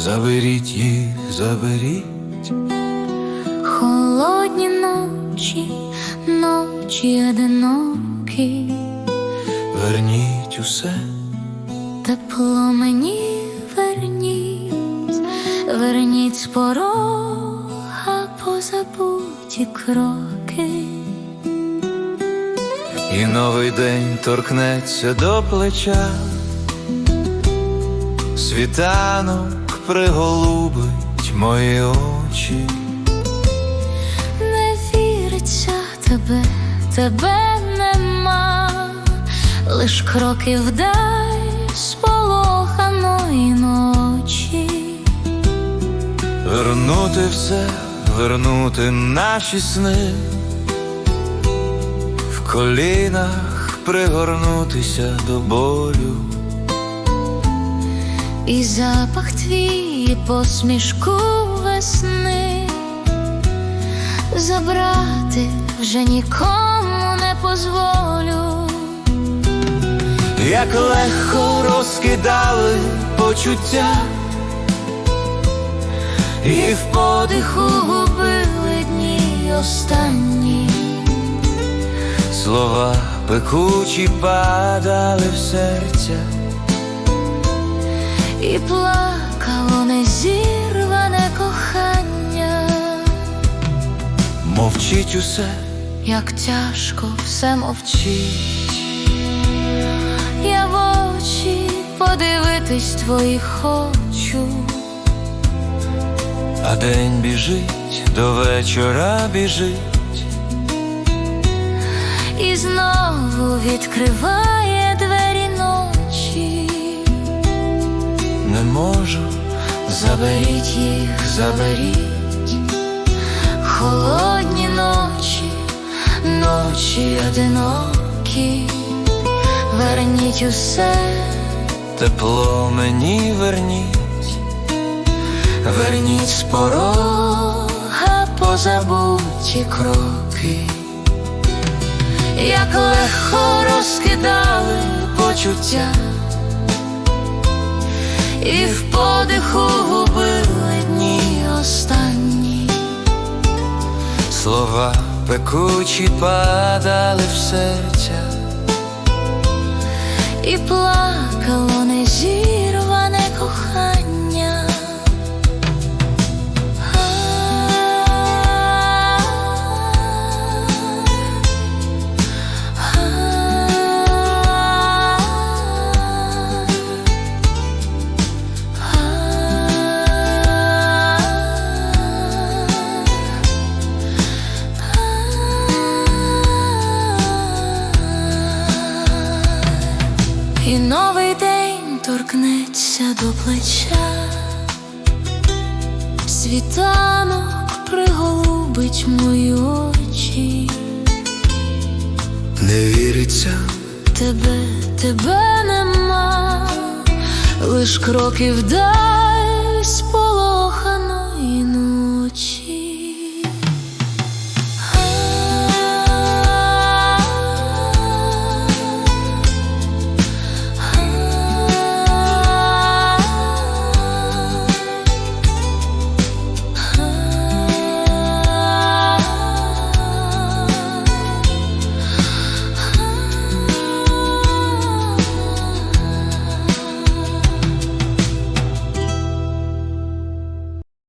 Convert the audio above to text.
заберіть їх, заберіть, Холодні ночі, ночі одинокі, верніть усе, тепло мені верніть, верніть з порога позабуті кроки. і новий день торкнеться до плеча, світанок приголубить мої очі. Не віриться тебе, тебе нема, лиш кроки вдай сполоханої ночі. Вернути все, вернути наші сни, в колінах пригорнутися до болю, І запах твій посмішку весни. Забрати вже нікому не позволю. як легко розкидали почуття, і в Подиху губили дні останні, слова пекучі падали в серця, і плакало незірване кохання, мовчить усе, як тяжко все мовчить. Я в очі подивитись твої хочу. а день біжить, до вечора біжить. І знову відкриває Заберіть їх, заберіть, холодні ночі, ночі одинокі, верніть усе, тепло мені верніть, верніть з порога позабуті кроки, як легко розкидали почуття, і в подиху губили дні останні. слова пекучі падали в серця, І плакало І новий день торкнеться до плеча, світанок приголубить мої очі, не віриться, тебе, тебе нема, лиш кроків спокій.